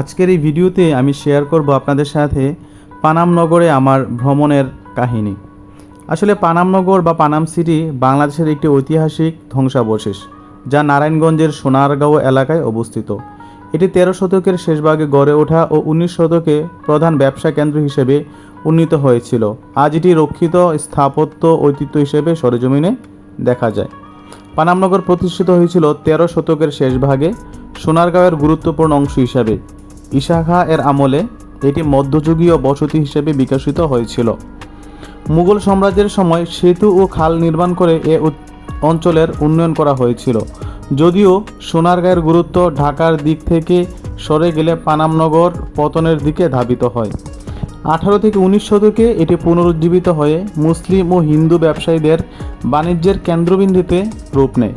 আজকের এই ভিডিওতে আমি শেয়ার করব আপনাদের সাথে পানাম নগরে আমার ভ্রমণের কাহিনী। আসলে পানামনগর বা পানাম সিটি বাংলাদেশের একটি ঐতিহাসিক ধ্বংসাবশেষ, যা নারায়ণগঞ্জের সোনারগাঁও এলাকায় অবস্থিত। এটি তেরো শতকের শেষভাগে গড়ে ওঠা ও উনিশ শতকে প্রধান ব্যবসা কেন্দ্র হিসেবে উন্নীত হয়েছিল। আজ এটি রক্ষিত, স্থাপত্য, ঐতিহ্য হিসেবে সরেজমিনে দেখা যায়। পানামনগর প্রতিষ্ঠিত হয়েছিল তেরো শতকের শেষভাগে সোনারগাঁওয়ের গুরুত্বপূর্ণ অংশ হিসাবে। ইশাখা এর আমলে এটি মধ্যযুগীয় বসতি হিসেবে বিকশিত হয়েছিল। মুঘল সাম্রাজ্যের সময় সেতু ও খাল নির্মাণ করে এ অঞ্চলের উন্নয়ন করা হয়েছিল। যদিও সোনারগাঁয়ের গুরুত্ব ঢাকার দিক থেকে সরে গেলে পানামনগর পতনের দিকে ধাবিত হয়। আঠারো থেকে উনিশ শতকে এটি পুনরুজ্জীবিত হয়ে মুসলিম ও হিন্দু ব্যবসায়ীদের বাণিজ্যের কেন্দ্রবিন্দুতে রূপ নেয়।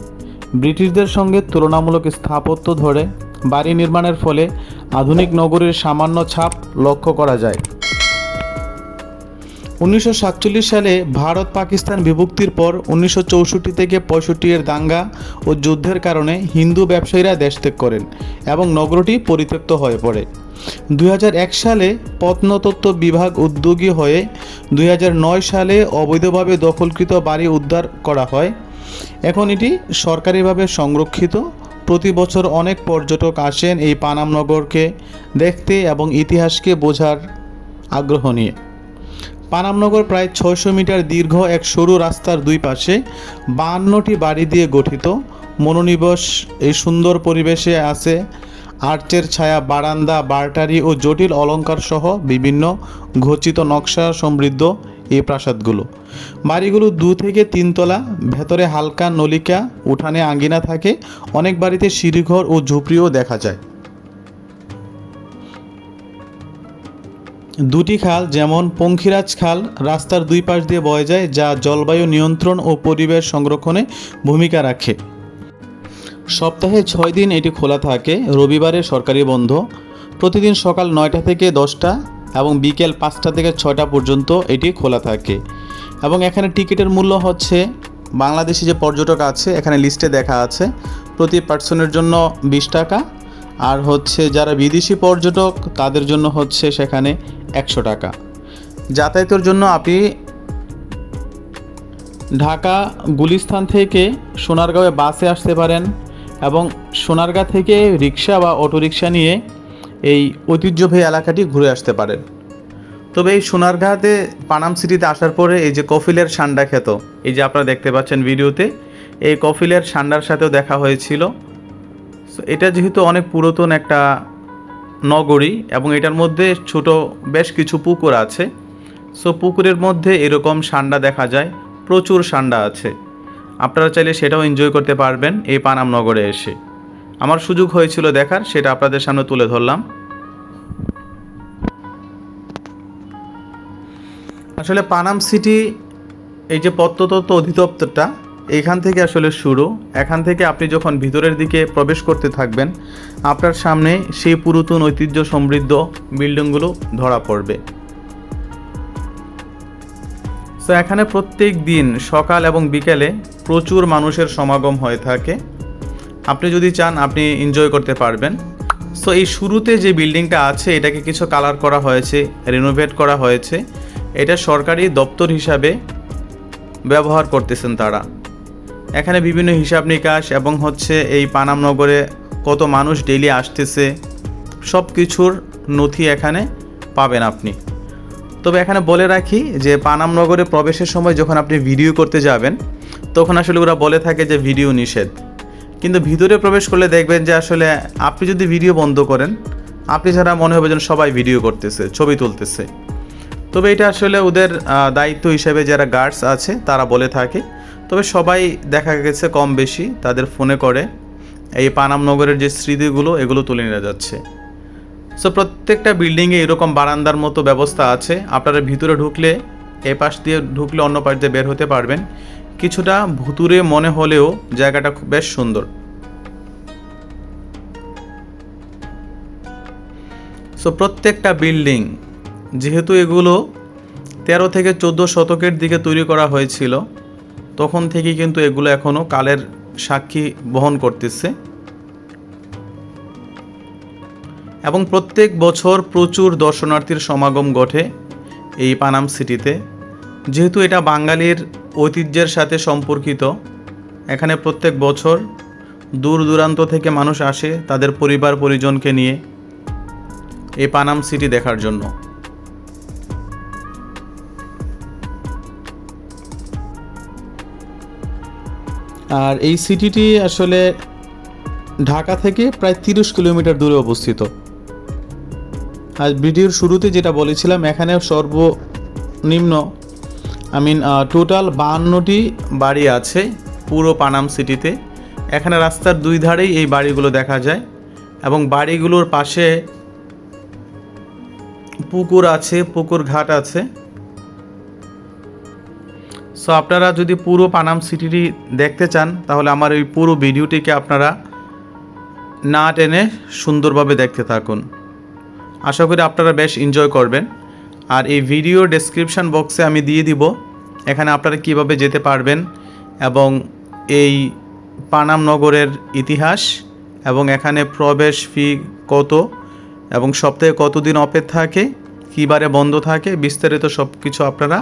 ব্রিটিশদের সঙ্গে তুলনামূলক স্থাপত্য ধরে বাড়ি নির্মাণের ফলে আধুনিক নগরীর সামান্য ছাপ লক্ষ্য করা যায়। উনিশশো সাতচল্লিশ সালে ভারত পাকিস্তান বিভক্তির পর উনিশশো চৌষট্টি থেকে পঁয়ষট্টি এর দাঙ্গা ও যুদ্ধের কারণে হিন্দু ব্যবসায়ীরা দেশ ত্যাগ করেন এবং নগরটি পরিত্যক্ত হয়ে পড়ে। দুই হাজার এক সালে প্রত্নতত্ত্ব বিভাগ উদ্যোগী হয়ে দুই হাজার নয় সালে অবৈধভাবে দখলকৃত বাড়ি উদ্ধার করা হয়। এখন এটি সরকারিভাবে সংরক্ষিত প্রতি বছর অনেক পর্যটক আসেন এই পানাম নগরকে দেখতে এবং ইতিহাসকে বোঝার আগ্রহ নিয়ে। পানামনগর প্রায় ছয়শো মিটার দীর্ঘ এক সরু রাস্তার দুই পাশে বাহান্নটি বাড়ি দিয়ে গঠিত। মনোনিবেশ, এই সুন্দর পরিবেশে আছে আর্চের ছায়া, বারান্দা, বারটারি ও জটিল অলংকার সহ বিভিন্ন ঘচিত নকশা সমৃদ্ধ এই প্রাসাদগুলো। বাড়িগুলো দু থেকে তিনতলা ভেতরে হালকা নলিকা, উঠানে আঙ্গিনা থাকে, অনেক বাড়িতে সিঁড়িঘর ও ঝুপড়িও দেখা যায়। দুটি খাল যেমন পঙ্খিরাজ খাল, রাস্তার দুই পাশ দিয়ে বয়ে যায়, যা জলবায়ু নিয়ন্ত্রণ ও পরিবেশ সংরক্ষণে ভূমিকা রাখে। সপ্তাহে ছয় দিন এটি খোলা থাকে, রবিবারে সরকারি বন্ধ, প্রতিদিন সকাল নয়টা থেকে দশটা এবং বিকেল পাঁচটা থেকে ছয়টা পর্যন্ত এটি খোলা থাকে। এবং এখানে টিকিটের মূল্য হচ্ছে বাংলাদেশি যে পর্যটক আছে, এখানে লিস্টে দেখা আছে, প্রতি পার্সনের জন্য বিশ টাকা। আর হচ্ছে যারা বিদেশি পর্যটক, তাদের জন্য হচ্ছে সেখানে একশো টাকা। যাতায়াতের জন্য আপনি ঢাকা গুলিস্তান থেকে সোনারগাঁওয়ে বাসে আসতে পারেন এবং সোনারগাঁ থেকে রিক্সা বা অটোরিকশা নিয়ে এই ঐতিহ্যবাহী এলাকাটি ঘুরে আসতে পারেন। তবে এই সোনারগাঁতে, পানাম সিটিতে আসার পরে এই যে কফিলের সান্ডা খেত এই যে আপনারা দেখতে পাচ্ছেন ভিডিওতে, এই কফিলের সান্ডার সাথেও দেখা হয়েছিল। এটা যেহেতু অনেক পুরাতন একটা নগরী এবং এটার মধ্যে ছোট বেশ কিছু পুকুর আছে। সো পুকুরের মধ্যে এরকম সান্ডা দেখা যায়, প্রচুর সান্ডা আছে। আপনারা চাইলে সেটাও এনজয় করতে পারবেন এই পানাম নগরে এসে। আমার সুযোগ হয়েছিল দেখার, সেটা আপনাদের সামনে তুলে ধরলাম। আসলে পানাম সিটি, এই যে প্রত্নতত্ত্ব অধিদপ্তরটা, এখান থেকে আসলে শুরু। এখান থেকে আপনি যখন ভিতরের দিকে প্রবেশ করতে থাকবেন, আপনার সামনে সেই পুরাতন ঐতিহ্য সমৃদ্ধ বিল্ডিংগুলো ধরা পড়বে। তো এখানে প্রত্যেক দিন সকাল এবং বিকেলে প্রচুর মানুষের সমাগম হয়ে থাকে। আপনি যদি চান, আপনি এনজয় করতে পারবেন। সো এই শুরুতে যে বিল্ডিংটা আছে, এটাকে কিছু কালার করা হয়েছে রিনোভেট করা হয়েছে। এটা সরকারি দপ্তর হিসাবে ব্যবহার করতেছেন তারা। এখানে বিভিন্ন হিসাব নিকাশ এবং হচ্ছে এই পানাম নগরে কত মানুষ ডেইলি আসতেছে সব কিছুর নথি এখানে পাবেন আপনি। তবে এখানে বলে রাখি যে, পানাম নগরে প্রবেশের সময় যখন আপনি ভিডিও করতে যাবেন, তখন আসলে ওরা বলে থাকে যে ভিডিও নিষেধ। কিন্তু ভিতরে প্রবেশ করলে দেখবেন যে আসলে আপনি যদি ভিডিও বন্ধ করেন, আপনি ছাড়া মনে হবে যেন সবাই ভিডিও করতেছে, ছবি তুলতেছে। তবে এটা আসলে ওদের দায়িত্ব হিসেবে যারা গার্ডস আছে, তারা বলে থাকে। তবে সবাই দেখা গেছে কম বেশি, তাদের ফোনে করে। এই পানামনগরের যে স্মৃতিগুলো, এগুলো তুলে নিয়ে যাচ্ছে। সো প্রত্যেকটা বিল্ডিংয়ে এরকম বারান্দার মতো ব্যবস্থা আছে। আপনারা ভিতরে ঢুকলে এ পাশ দিয়ে ঢুকলে অন্য পাশ দিয়ে বের হতে পারবেন। কিছুটা ভুতুরে মনে হলেও জায়গাটা খুব বেশ সুন্দর। সো প্রত্যেকটা বিল্ডিং যেহেতু এগুলো তেরো থেকে চোদ্দ শতকের দিকে তৈরি করা হয়েছিল, তখন থেকে কিন্তু এগুলো এখনও কালের সাক্ষী বহন করতেছে। এবং প্রত্যেক বছর প্রচুর দর্শনার্থীর সমাগম ঘটে এই পানাম সিটিতে। যেহেতু এটা বাঙালির ঐতিহ্যের সাথে সম্পর্কিত। এখানে প্রত্যেক বছর দূর দূরান্ত থেকে মানুষ আসে তাদের পরিবার পরিজনকে নিয়ে এই পানাম সিটি দেখার জন্য। আর এই সিটিটি আসলে ঢাকা থেকে প্রায় তিরিশ কিলোমিটার দূরে অবস্থিত। আর ভিডিওর শুরুতে যেটা বলেছিলাম, এখানে সর্বনিম্ন আই মিন টোটাল বাহান্নটি বাড়ি আছে পুরো পানাম সিটিতে। এখানে রাস্তার দুই ধারেই এই বাড়িগুলো দেখা যায় এবং বাড়িগুলোর পাশে পুকুর আছে, পুকুর ঘাট আছে। সো আপনারা যদি পুরো পানাম সিটিটি দেখতে চান, তাহলে আমার এই পুরো ভিডিওটিকে আপনারা না টেনে সুন্দরভাবে দেখতে থাকুন। আশা করি আপনারা বেশ এনজয় করবেন। আর এই ভিডিও ডেসক্রিপশন বক্সে আমি দিয়ে দিব। এখানে আপনারা কীভাবে যেতে পারবেন এবং এই পানাম নগরের ইতিহাস এবং এখানে প্রবেশ ফি কত এবং সপ্তাহে কতদিন অপের থাকে, কী বারে বন্ধ থাকে, বিস্তারিত সব কিছু আপনারা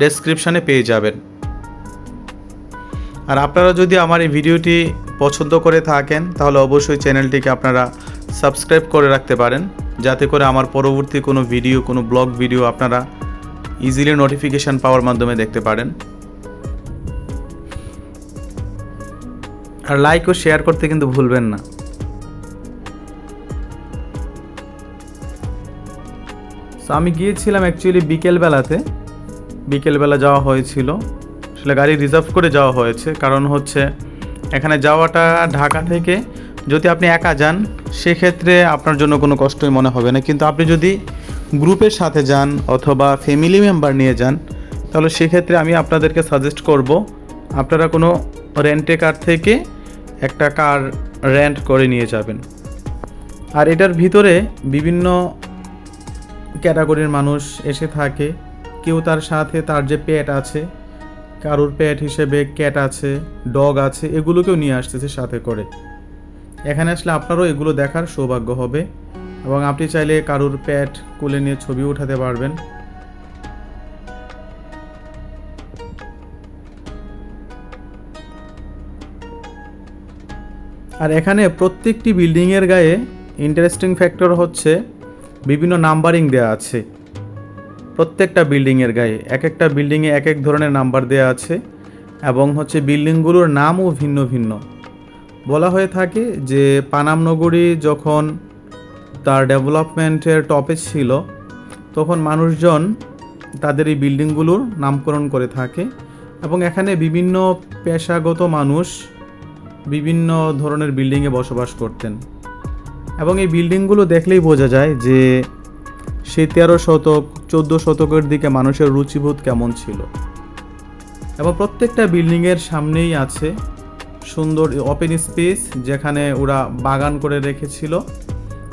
ডেসক্রিপশানে পেয়ে যাবেন। আর আপনারা যদি আমার এই ভিডিওটি পছন্দ করে থাকেন, তাহলে অবশ্যই চ্যানেলটিকে আপনারা সাবস্ক্রাইব করে রাখতে পারেন। যাতে করে আমার পরবর্তী কোনো ভিডিও কোনো ব্লগ ভিডিও আপনারা ইজিলি নোটিফিকেশান পাওয়ার মাধ্যমে দেখতে পারেন। আর লাইক ও শেয়ার করতে কিন্তু ভুলবেন না। So, আমি গিয়েছিলাম অ্যাকচুয়ালি বিকেলবেলাতে। বিকেলবেলা যাওয়া হয়েছিল। আসলে গাড়ি রিজার্ভ করে যাওয়া হয়েছে। কারণ হচ্ছে এখানে যাওয়াটা ঢাকা থেকে যদি আপনি একা যান, সেক্ষেত্রে আপনার জন্য কোনো কষ্টই মনে হবে না। কিন্তু আপনি যদি গ্রুপের সাথে যান অথবা ফ্যামিলি মেম্বার নিয়ে যান, তাহলে সেক্ষেত্রে আমি আপনাদেরকে সাজেস্ট করব, আপনারা কোনো রেন্টে কার থেকে একটা কার রেন্ট করে নিয়ে যাবেন। আর এটার ভিতরে বিভিন্ন ক্যাটাগরির মানুষ এসে থাকে। কেউ তার সাথে তার যে পেট আছে, কারোর পেট হিসেবে ক্যাট আছে ডগ আছে, এগুলোকেও নিয়ে আসতেছে সাথে করে। এখানে আসলে আপনারও এগুলো দেখার সৌভাগ্য হবে এবং আপনি চাইলে কারুর প্যাট কোলে নিয়ে ছবি উঠাতে পারবেন। আর এখানে প্রত্যেকটি বিল্ডিংয়ের গায়ে ইন্টারেস্টিং ফ্যাক্টর হচ্ছে বিভিন্ন নাম্বারিং দেওয়া আছে। প্রত্যেকটা বিল্ডিংয়ের গায়ে এক একটা বিল্ডিংয়ে এক এক ধরনের নাম্বার দেওয়া আছে এবং হচ্ছে বিল্ডিংগুলোর নামও ভিন্ন ভিন্ন। বলা হয়ে থাকে যে পানাম নগরী যখন তার ডেভেলপমেন্টের টপে ছিল, তখন মানুষজন তাদের এই বিল্ডিংগুলোর নামকরণ করে থাকে এবং এখানে বিভিন্ন পেশাগত মানুষ বিভিন্ন ধরনের বিল্ডিংয়ে বসবাস করতেন। এবং এই বিল্ডিংগুলো দেখলেই বোঝা যায় যে সেই তেরো শতক, চোদ্দ শতকের দিকে মানুষের রুচিবোধ কেমন ছিল। এবং প্রত্যেকটা বিল্ডিংয়ের সামনেই আছে সুন্দর ওপেন স্পেস যেখানে ওরা বাগান করে রেখেছিল।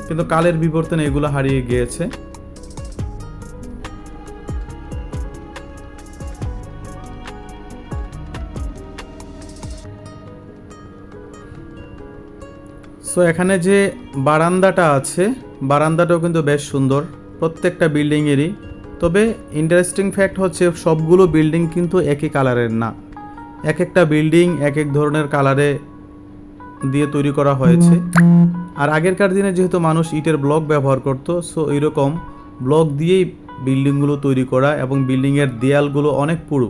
কিন্তু কালের বিবর্তনে এগুলো হারিয়ে গিয়েছে। সো এখানে যে বারান্দাটা আছে, বারান্দাটাও কিন্তু বেশ সুন্দর, প্রত্যেকটা বিল্ডিংয়েরই তবে ইন্টারেস্টিং ফ্যাক্ট হচ্ছে সবগুলো বিল্ডিং কিন্তু একই কালারের না। এক একটা বিল্ডিং এক এক ধরনের কালারে দিয়ে তৈরি করা হয়েছে। আর আগেরকার দিনে যেহেতু মানুষ ইটের ব্লক ব্যবহার করত, সো এরকম ব্লক দিয়েই বিল্ডিংগুলো তৈরি করা এবং বিল্ডিংয়ের দেয়ালগুলো অনেক পুরু।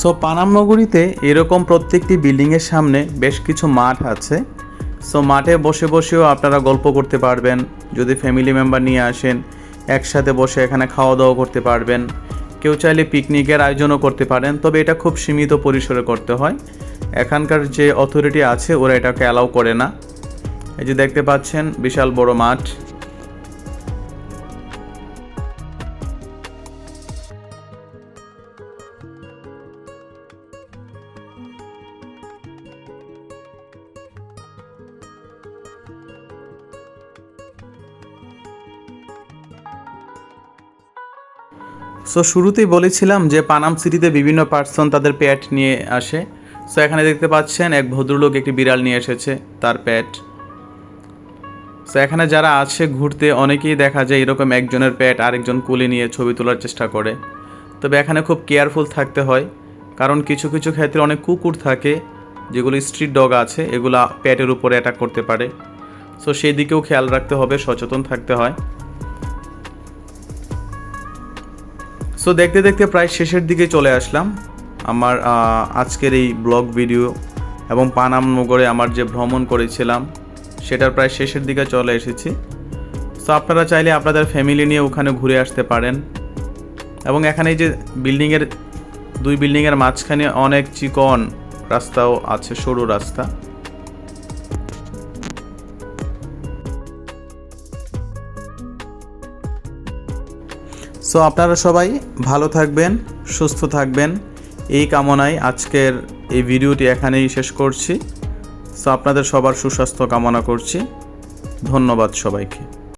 সো পানাম নগরীতে এরকম প্রত্যেকটি বিল্ডিংয়ের সামনে বেশ কিছু মাঠ আছে। সো মাঠে বসে বসেও আপনারা গল্প করতে পারবেন, যদি ফ্যামিলি মেম্বার নিয়ে আসেন, একসাথে বসে এখানে খাওয়া দাওয়া করতে পারবেন, কেউ চাইলে পিকনিকের আয়োজনও করতে পারেন, তবে এটা খুব সীমিত পরিসরে করতে হয়। এখানকার যে অথরিটি আছে, ওরা এটাকে অ্যালাউ করে না। এই যে দেখতে পাচ্ছেন, বিশাল বড় মাঠ। সো শুরুতেই বলেছিলাম যে পানাম সিটিতে বিভিন্ন পার্সন তাদের প্যাট নিয়ে আসে। সো এখানে দেখতে পাচ্ছেন এক ভদ্রলোক একটি বিড়াল নিয়ে এসেছে, তার প্যাট সো এখানে যারা আছে ঘুরতে, অনেকেই দেখা যায় এরকম একজনের প্যাট আরেকজন কুলে নিয়ে ছবি তোলার চেষ্টা করে। তবে এখানে খুব কেয়ারফুল থাকতে হয়, কারণ কিছু কিছু ক্ষেত্রে অনেক কুকুর থাকে, যেগুলো স্ট্রিট ডগ আছে, এগুলা প্যাটের উপরে অ্যাটাক করতে পারে। সো সেই দিকেও খেয়াল রাখতে হবে, সচেতন থাকতে হয়। সো দেখতে দেখতে প্রায় শেষের দিকে চলে আসলাম। আমার আজকের এই ব্লগ ভিডিও এবং পানাম নগরে আমার যে ভ্রমণ করেছিলাম, সেটার প্রায় শেষের দিকে চলে এসেছি। সো আপনারা চাইলে আপনাদের ফ্যামিলি নিয়ে ওখানে ঘুরে আসতে পারেন। এবং এখানে যে বিল্ডিংয়ের, দুই বিল্ডিংয়ের মাঝখানে অনেক চিকন রাস্তাও আছে, সরু রাস্তা। সো আপনারা সবাই ভালো থাকবেন, সুস্থ থাকবেন। এই কামনায় আজকের এই ভিডিওটি এখানেই শেষ করছি। সো আপনাদের সবার সুস্বাস্থ্য কামনা করছি। ধন্যবাদ সবাইকে।